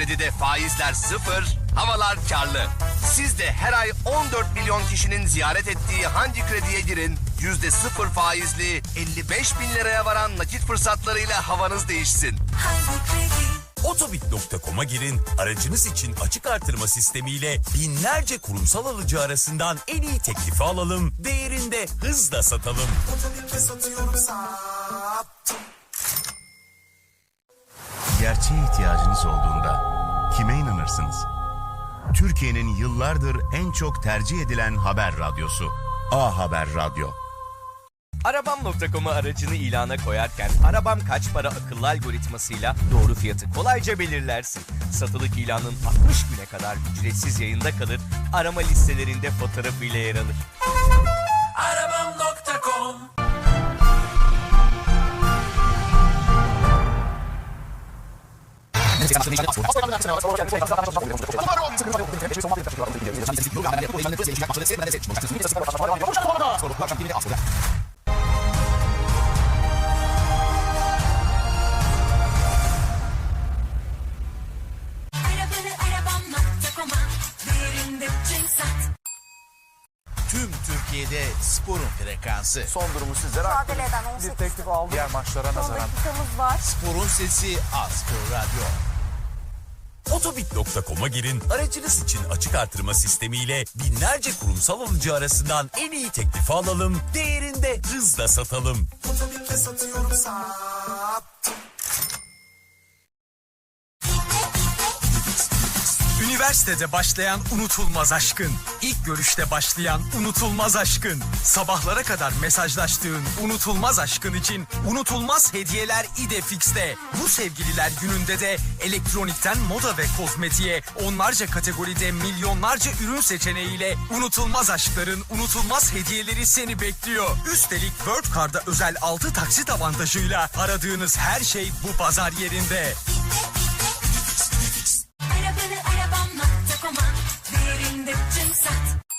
kredide faizler sıfır, havalar karlı. Siz de her ay 14 milyon kişinin ziyaret ettiği hangi krediye girin, yüzde sıfır faizli 55 bin liraya varan nakit fırsatlarıyla havanız değişsin. Hangi kredi? Otobit.com'a girin, aracınız için açık artırma sistemiyle binlerce kurumsal alıcı arasından en iyi teklifi alalım, değerinde hızla satalım. Gerçeğe ihtiyacınız olduğunda kime inanırsınız? Türkiye'nin yıllardır en çok tercih edilen haber radyosu. A Haber Radyo. Arabam.com'a aracını ilana koyarken arabam kaç para akıllı algoritmasıyla doğru fiyatı kolayca belirlersin. Satılık ilanın 60 güne kadar ücretsiz yayında kalır, arama listelerinde fotoğrafıyla yer alır. Tüm Türkiye'de sporun frekansı. Son durumu sizlere mücadele aktarayım. eden 18 Bir teklif aldım. Diğer maçlara Son dakikamız var. Sporun sesi Aspor Radyo. Otobit.com'a girin, aracınız için açık artırma sistemiyle binlerce kurumsal alıcı arasından en iyi teklifi alalım, değerinde hızla satalım. Üniversitede başlayan unutulmaz aşkın, ilk görüşte başlayan unutulmaz aşkın, sabahlara kadar mesajlaştığın unutulmaz aşkın için unutulmaz hediyeler İdefix'te. Bu sevgililer gününde de elektronikten moda ve kozmetiğe onlarca kategoride milyonlarca ürün seçeneğiyle unutulmaz aşkların unutulmaz hediyeleri seni bekliyor. Üstelik World Card'a özel 6 taksit avantajıyla aradığınız her şey bu pazar yerinde. Satz.